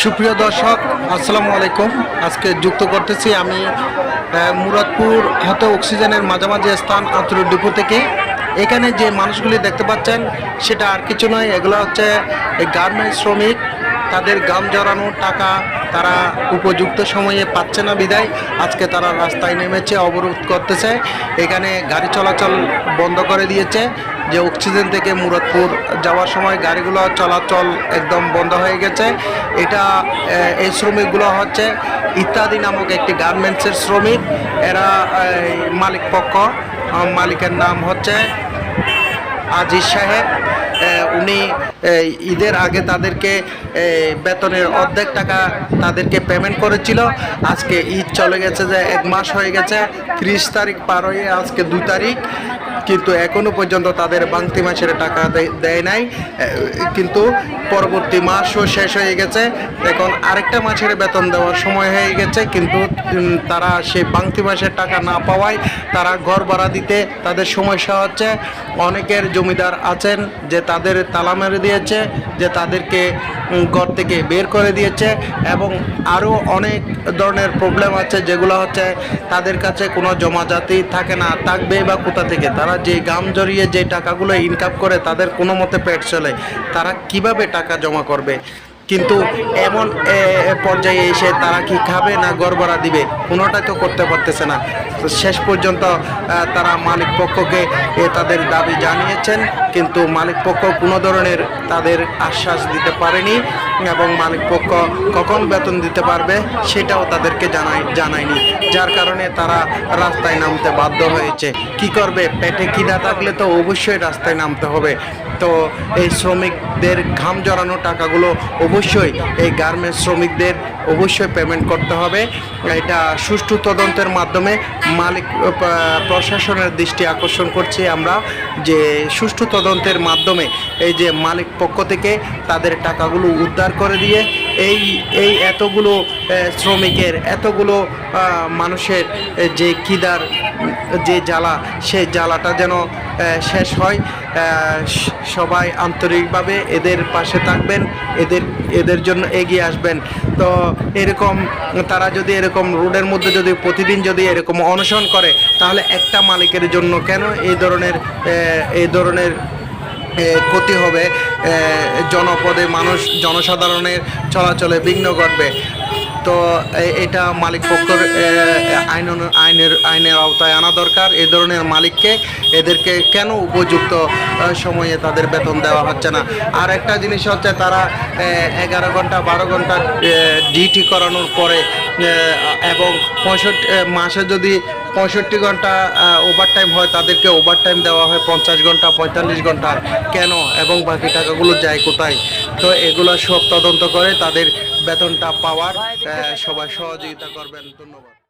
সুপ্রিয় দর্শক, আসসালামু আলাইকুম। আজকে যুক্ত করতেছি আমি মুরাদপুর হতে অক্সিজেনের মাঝামাঝি স্থান আতরুর ডিপো থেকে। এখানে যে মানুষগুলি দেখতে পাচ্ছেন, সেটা আর কিছু নয়, এগুলো হচ্ছে গার্মেন্টস শ্রমিক। তাদের গাম জড়ানো টাকা তারা উপযুক্ত সময়ে পাচ্ছে না বিদায়। আজকে তারা রাস্তায় নেমেছে, অবরোধ করতেছে। এখানে গাড়ি চলাচল বন্ধ করে দিয়েছে। যে অক্সিজেন থেকে মুরাদপুর যাওয়ার সময় গাড়িগুলো চলাচল একদম বন্ধ হয়ে গেছে। এটা এই শ্রমিকগুলো হচ্ছে ইত্যাদি নামক একটি গার্মেন্টসের শ্রমিক। এরা মালিক পক্ষ মালিকের নাম হচ্ছে আজিজ সাহেব। উনি ঈদের আগে তাদেরকে বেতনের অর্ধেক টাকা তাদেরকে পেমেন্ট করেছিল। আজকে ঈদ চলে গেছে যে এক মাস হয়ে গেছে, ত্রিশ তারিখ পার হয়ে আজকে দু তারিখ। কিন্তু এখনও পর্যন্ত তাদের বাংতি মাছের টাকা দেয় নাই। কিন্তু পরবর্তী মাসও শেষ হয়ে গেছে। এখন আরেকটা মাসের বেতন দেওয়ার সময় হয়ে গেছে, কিন্তু তারা সেই বাংতি মাসের টাকা না পাওয়ায় তারা ঘর ভাড়া দিতে তাদের সমস্যা হচ্ছে অনেকের জমিদার আছেন যে তাদের তালা মেরে দিয়েছে, যে তাদেরকে ঘর থেকে বের করে দিয়েছে এবং আরও অনেক ধরনের প্রবলেম আছে যেগুলো হচ্ছে তাদের কাছে কোনো জমাজাতি থাকে না, থাকবে বা কোথা থেকে। তারা যে গাম জড়িয়ে যে টাকাগুলো ইনকাম করে তাদের কোনো মতে পেট চলে। তারা কীভাবে টাকা জমা করবে। কিন্তু এমন পর্যায়ে এসে তারা কি খাবে না গড়বড়া দিবে, কোনোটাই তো করতে পারতেছে না। শেষ পর্যন্ত তারা মালিক পক্ষকে তাদের দাবি জানিয়েছেন, কিন্তু মালিক পক্ষ কোনো ধরনের তাদের আশ্বাস দিতে পারেনি এবং মালিক পক্ষ কখন বেতন দিতে পারবে সেটাও তাদেরকে জানাই, জানায়নি, যার কারণে তারা রাস্তায় নামতে বাধ্য হয়েছে। কি করবে? পেটে কিনা থাকলে তো অবশ্যই রাস্তায় নামতে হবে। তো এই শ্রমিকদের ঘাম জড়ানো টাকাগুলো অবশ্যই এই গার্মেন্টস শ্রমিকদের অবশ্যই পেমেন্ট করতে হবে। এটা সুষ্ঠু তদন্তের মাধ্যমে মালিক, প্রশাসনের দৃষ্টি আকর্ষণ করছি আমরা যে সুষ্ঠু তদন্তের মাধ্যমে এই যে মালিক পক্ষ থেকে তাদের টাকাগুলো উদ্ধার করে দিয়ে এই এই এতগুলো শ্রমিকের, এতগুলো মানুষের যে কিদার, যে জ্বালা সেই জ্বালাটা যেন শেষ হয়। সবাই আন্তরিকভাবে এদের পাশে থাকবেন, এদের এদের জন্য এগিয়ে আসবেন। তো এরকম তারা যদি এরকম রোডের মধ্যে যদি প্রতিদিন যদি এরকম অনশন করে, তাহলে একটা মালিকের জন্য কেন এই ধরনের এই ধরনের ক্ষতি হবে? জনপদে মানুষ, জনসাধারণের চলাচলে বিঘ্ন ঘটবে। তো এটা মালিক পক্ষের আইন আইনের আইনের আওতায় আনা দরকার। এ ধরনের মালিককে এদেরকে কেন উপযুক্ত সময়ে তাদের বেতন দেওয়া হচ্ছে না? আর একটা জিনিস হচ্ছে তারা এগারো ঘণ্টা, বারো ঘণ্টা ডিউটি করানোর পরে এবং পঁয়ষট্টি মাসে যদি পঁয়ষট্টি ঘণ্টা ওভার টাইম হয়, তাদেরকে ওভার টাইম দেওয়া হয় পঞ্চাশ ঘণ্টা, পঁয়তাল্লিশ ঘণ্টা। কেন? এবং বাকি টাকাগুলো যায় কোথায়? তো এগুলো সব তদন্ত করে তাদের বেতনটা পাওয়ার সবাই সহযোগিতা করবেন। ধন্যবাদ।